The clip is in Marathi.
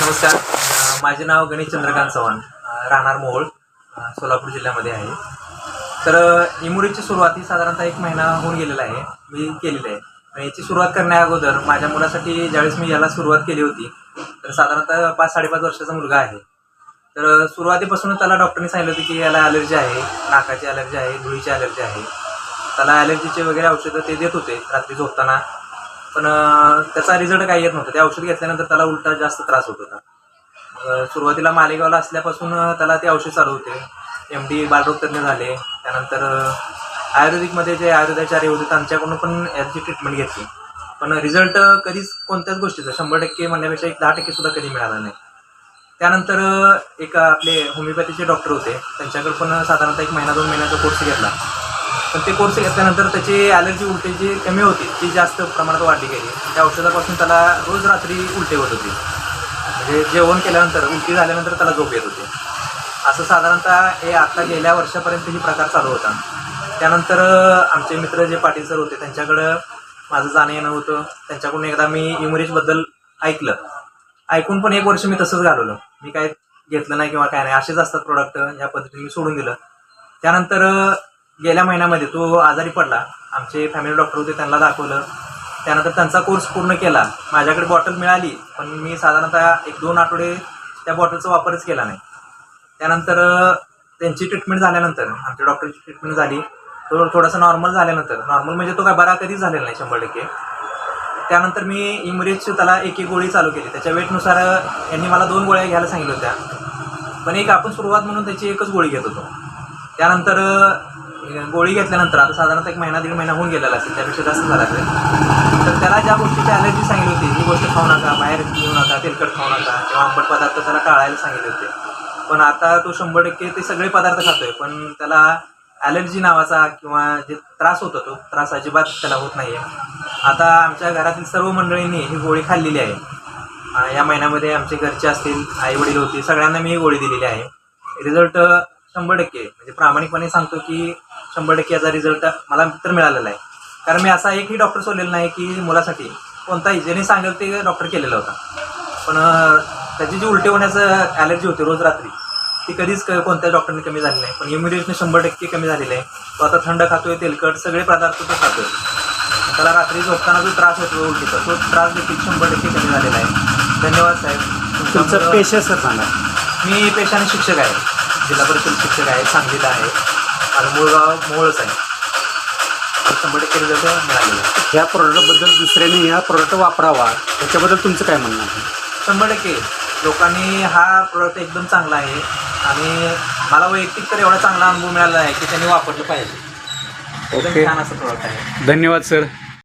नमस्कार. माझे नाव गणेश चंद्रकांत चव्हाण. राहणार मोहोळ सोलापूर जिल्ह्यामध्ये आहे. तर इमुरीची सुरुवात ही साधारणतः एक महिना होऊन गेलेला आहे. मी केलेली आहे. याची सुरुवात करण्या अगोदर माझ्या मुलासाठी ज्यावेळेस मी याला सुरुवात केली होती तर साधारणतः पाच साडेपाच वर्षाचा मुलगा आहे. तर सुरुवातीपासूनच त्याला डॉक्टरने सांगितलं होतं की याला ॲलर्जी आहे नाकाची ॲलर्जी आहे धुळीची ॲलर्जी आहे. त्याला ॲलर्जीचे वगैरे औषधं ते देत होते रात्री झोपताना. पण त्याचा रिझल्ट काही येत नव्हता. ते औषध घेतल्यानंतर त्याला उलटा जास्त त्रास होत होता. सुरुवातीला मालेगावला असल्यापासून त्याला ते औषध चालू होते. एम डी बालरोगतज्ञ झाले. त्यानंतर आयुर्वेदिकमध्ये जे आयुर्वेदाचार्य होते त्यांच्याकडून पण याची ट्रीटमेंट घेतली. पण रिझल्ट कधीच कोणत्याच गोष्टीचा शंभर टक्के म्हणण्यापेक्षा एक दहा टक्के सुद्धा कधी मिळाला नाही. त्यानंतर एक आपले होमिओपॅथीचे डॉक्टर होते. त्यांच्याकडे पण साधारणतः एक महिना दोन महिन्याचा कोर्स घेतला. पण ते कोर्स घेतल्यानंतर त्याची ॲलर्जी उलटी जी कमी होती ती जास्त प्रमाणात वाढली गेली. त्या औषधापासून त्याला रोज रात्री उलटे होत होती. म्हणजे जेवण केल्यानंतर उलटी झाल्यानंतर त्याला झोप येत होती. असं साधारणतः हे आता गेल्या वर्षापर्यंत ही प्रकार चालू होता. त्यानंतर आमचे मित्र जे पाटील सर होते त्यांच्याकडं माझं जाणं येणं होतं. त्यांच्याकडून एकदा मी इमुरेजबद्दल ऐकलं. ऐकून पण एक वर्ष मी तसंच घालवलं. मी काय घेतलं नाही किंवा काय नाही. असेच असतात प्रोडक्ट या पद्धतीने मी सोडून दिलं. त्यानंतर गेल्या महिन्यामध्ये तो आजारी पडला. आमचे फॅमिली डॉक्टर होते त्यांना दाखवलं. त्यानंतर त्यांचा कोर्स पूर्ण केला. माझ्याकडे बॉटल मिळाली पण मी साधारणतः एक दोन आठवडे त्या बॉटलचा वापरच केला नाही. त्यानंतर त्यांची ट्रीटमेंट झाल्यानंतर आमच्या डॉक्टरची ट्रीटमेंट झाली. तो थोडासा नॉर्मल झाल्यानंतर नॉर्मल म्हणजे तो काय बरा कधीच झालेला नाही शंभर टक्के. त्यानंतर मी इमरेजची त्याला एक एक गोळी चालू केली. त्याच्या वेटनुसार यांनी मला दोन गोळ्या घ्यायला सांगितलं होत्या. पण एक आपण सुरुवात म्हणून त्याची एकच गोळी घेत होतो. त्यानंतर म्हणजे गोळी घेतल्यानंतर आता साधारणतः एक महिना दीड महिना होऊन गेलेला असेल त्यापेक्षा जास्त झाला असेल. तर त्याला ज्या गोष्टीची ॲलर्जी सांगितली होती ही गोष्ट खाऊ नका बाहेर घेऊ नका तेलकट खाऊ नका किंवा आंबट पदार्थ त्याला टाळायला सांगितले होते. पण आता तो शंभर टक्के ते सगळे पदार्थ खातोय पण त्याला ॲलर्जी नावाचा किंवा जे त्रास होतो तो त्रास अजिबात त्याला होत नाही आहे आता आमच्या घरातील सर्व मंडळींनी ही गोळी खाल्लेली आहे. या महिन्यामध्ये आमचे घरचे असतील आईवडील होते सगळ्यांना मी ही गोळी दिलेली आहे. रिझल्ट शंभर टक्के. म्हणजे प्रामाणिकपणे सांगतो की शंभर टक्के याचा रिझल्ट मला तर मिळालेला आहे. कारण मी असा एकही डॉक्टर सोडलेला नाही की मुलासाठी कोणताही ज्याने सांगेल ते डॉक्टर केलेला होता. पण त्याची जी उलटी होण्याचं ॲलर्जी होती रोज रात्री ती कधीच क- कोणत्याच डॉक्टरने कमी झाली नाही. पण इम्युनिटीने शंभर टक्के कमी झालेली आहे. तो आता थंड खातोय तेलकट सगळे पदार्थ तो खातोय. त्याला रात्री झोपताना जो त्रास होतो उलटीचा तो त्रास देखील शंभर टक्के कमी झालेला आहे. धन्यवाद साहेब. तुमचं पेशा सर सांगा मी पेशाने शिक्षक आहे. जिल्हा परिषद शिक्षक आहे सांगलीत आहे. माझं मूळ गाव मोहोळच आहे. शंभर टक्के रिझल्ट मिळालेला आहे. या प्रोडक्टबद्दल दुसऱ्याने या प्रोडक्ट वापरावा त्याच्याबद्दल तुमचं काय म्हणणं आहे? शंभर टक्के. लोकांनी हा प्रोडक्ट एकदम चांगला आहे. आणि मला वैयक्तिक तर एवढा चांगला अनुभव मिळाला आहे की त्यांनी वापरलं पाहिजे. एकदम. छान असं प्रोडक्ट आहे. धन्यवाद सर